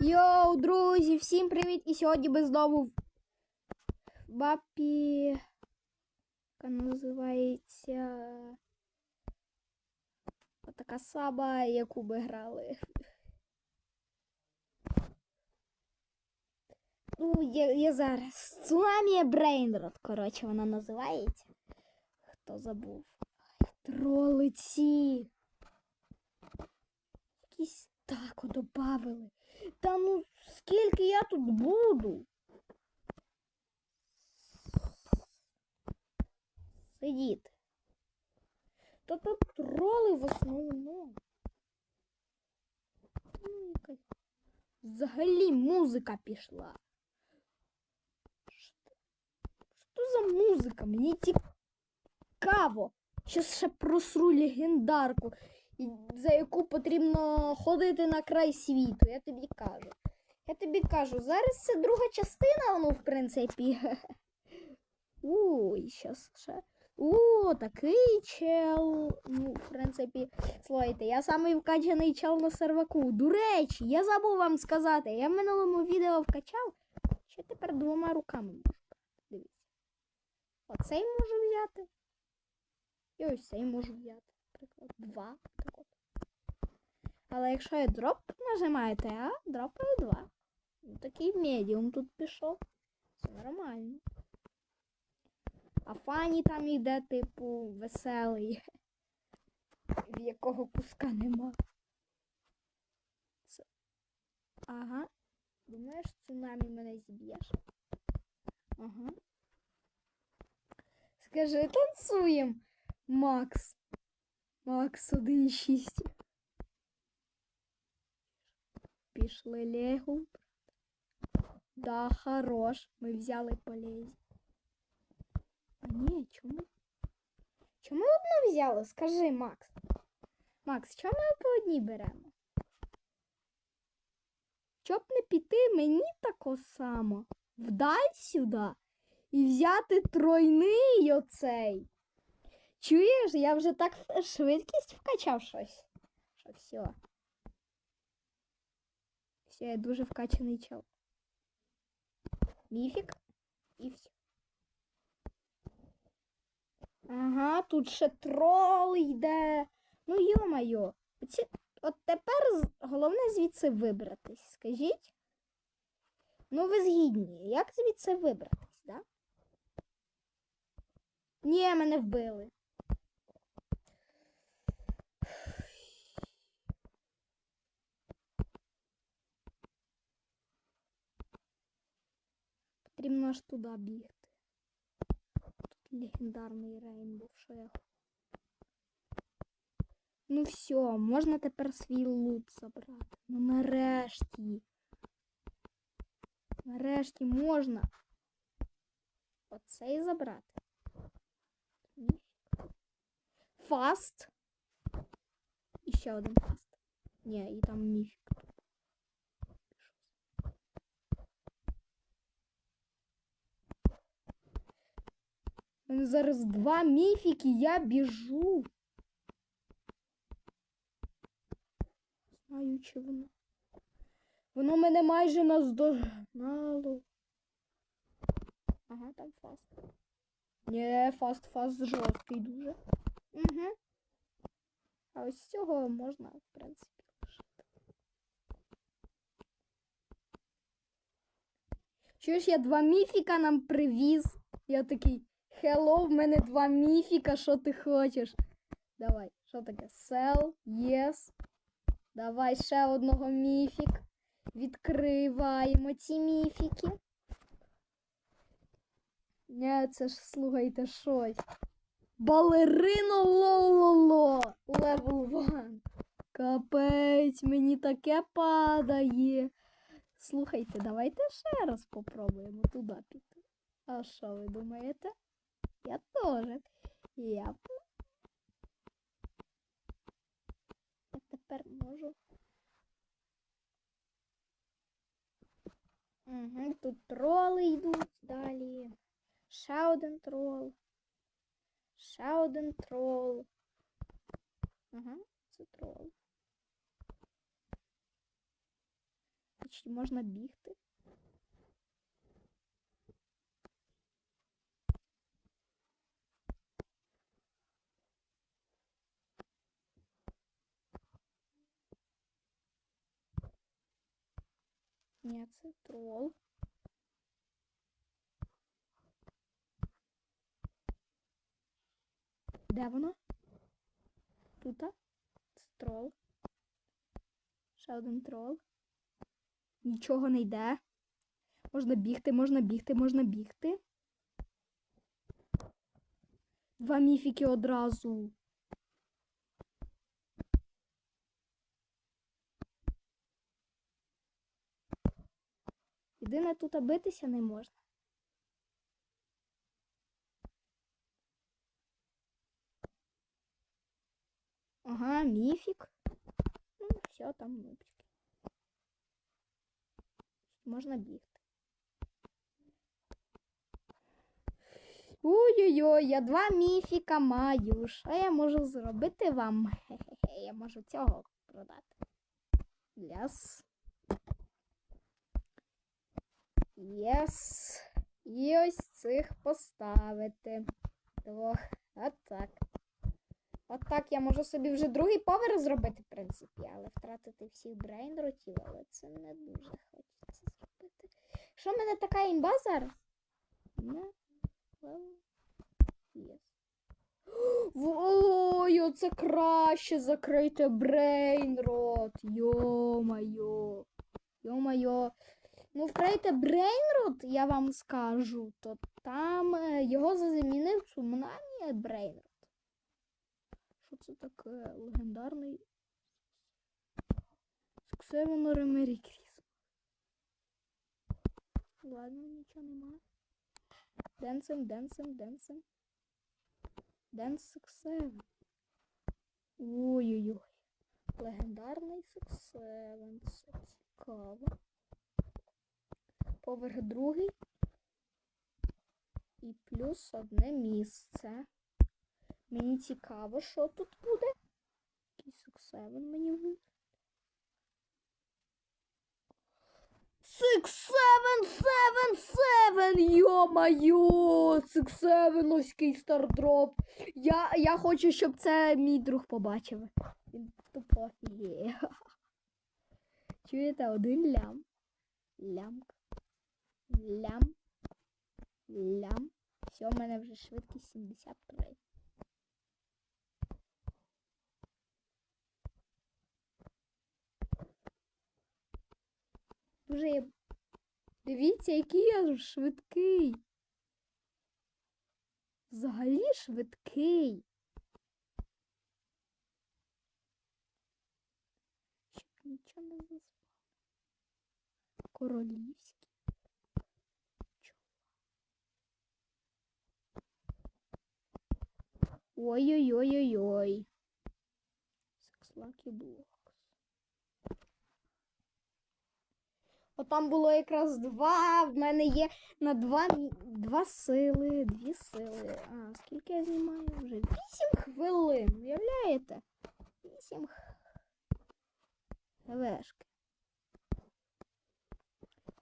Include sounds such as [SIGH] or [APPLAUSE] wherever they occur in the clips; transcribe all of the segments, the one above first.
Йоу, друзі, всім привіт! І сьогодні ми знову в мапі, яка називається така сама, яку ми грали. Ну, є, є зараз. Цунамі Брейнрот, коротше, вона називається. Хто забув? Ай, Тролиці. Якісь тако добавили. Та ну скільки я тут буду? Сидіти. Та тут троли в основному. Ну. Взагалі музика пішла. Що що за музика? Мені цікаво. Щас ще просру легендарку за яку потрібно ходити на край світу, я тобі кажу. Я тобі кажу, зараз це друга частина, ну, в принципі. [LAUGHS] Ой, щас ще. О, такий чел. Ну, в принципі, слухайте, я самий вкачаний чел на серваку. До речі, я забув вам сказати, я в минулому відео вкачав, що тепер двома руками можу. Дивіться. Оцей можу взяти. І ось цей можу взяти. Два. Так от. Але якщо я дроп нажимаєте, а дропаю два. Ну, такий медіум тут пішов. Все нормально. А фані там йде, типу, веселий, в якого куска нема. Це... Ага. Думаєш, цунамі мене зіб'єш? Ага. Скажи, танцуєм, Макс. Макс 1.6. Пішли Легу. Да, хорош. Ми взяли полезі. А ні, чому? Чому одну взяли? Скажи, Макс. Макс, чому ми по одній беремо? Щоб не піти мені тако само. Вдаль сюди і взяти тройний оцей. Чуєш, я вже так швидкість вкачав щось. Що все. Все, я дуже вкачаний чел. Міфік і все. Ага, тут ще трол йде. Ну. Оці... От тепер головне звідси вибратись, скажіть. Ну, ви згідні. Як звідси вибратись, да? Ні, мене вбили. Потрібно аж туди бігти. Тут легендарний рейнбов, я. Ну все, можна тепер свій лут забрати. Ну нарешті. Нарешті можна. Оцей забрати. Фаст. І ще один фаст. Ні, і там міфік. Зараз два міфіки, я біжу. Знаю, чи воно. Воно мене майже наздогнало. Ага, там фаст. Нє, фаст, фаст жорсткий дуже. Угу. А ось цього можна, в принципі, лишити. Ж я два міфіка нам привіз? Я такий. Hello, в мене два міфіка, що ти хочеш? Давай, що таке? Sell, yes. Давай ще одного міфік. Відкриваємо ці міфіки. Ні, це ж слухайте щось. Балерино лололо. Левел 1. Капець, мені таке падає. Слухайте, давайте ще раз попробуємо туди піти. А що ви думаєте? Я теж. Я. Я тепер можу. Угу, тут троли йдуть далі. Ще один трол. Ще один трол. Ага, це трол. Значить, можна бігти. Ні, це трол. Де воно? Тута? Це трол. Ще один трол. Нічого не йде. Можна бігти, можна бігти, можна бігти. Два міфіки одразу. Єдине тут битися не можна. Ага, міфік. Ну, все, там нубчики. Можна бігти. Ой-ой-ой, я два міфіка маю. Що я можу зробити вам? [LAUGHS] Хе-хе-хе, я можу цього продати. Ляс. Єс. І ось цих поставити. Двох. Отак. Отак я можу собі вже другий поверх зробити, в принципі, але втратити всіх брейнротів, але це не дуже хочеться зробити. Що в мене така імба зараз? Не. Єс. [GASPS] Ой, оце краще закрити брейнрот. Йо-майо. Йо-майо. Ну, вкрийте брейнрот, я вам скажу, то там е, його замінив цунамі брейнрот. Що це таке? Легендарний. Сексевено Ремері Кріс. Ладно, нічого нема. Денсим, денсим, денсим. Денс Сексевен. Ой-ой-ой. Легендарний Сексевен. Це цікаво. Поверх другий. І плюс одне місце. Мені цікаво, що тут буде. Якийсь Сексевен мені вийде. Six, seven, seven, seven, йо-майо, сексевеновський стардроп. Я, я хочу, щоб це мій друг побачив. Він тупо офігіє. [LAUGHS] Чуєте, один лям. Лямк. Лям. Лям. Все, в мене вже швидкість 73. Дуже я... Дивіться, який я швидкий. Взагалі швидкий. Щоб нічого не заспав. Королівський. Ой-ой-ой-ой-ой. Секслакі блокс. Отам було якраз два. В мене є на два, два сили, дві сили. А, скільки я знімаю вже? Вісім хвилин. Уявляєте? Вісім хвилешки.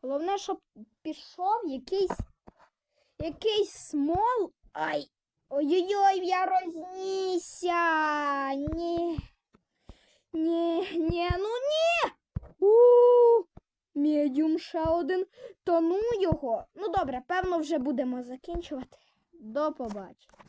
Головне, щоб пішов якийсь якийсь смол. Ай! Ой-ой-ой, я рознісся. Ні. Ні, ні, ну ні. У Медіум ще один. Тону його. Ну добре, певно, вже будемо закінчувати. До побачення.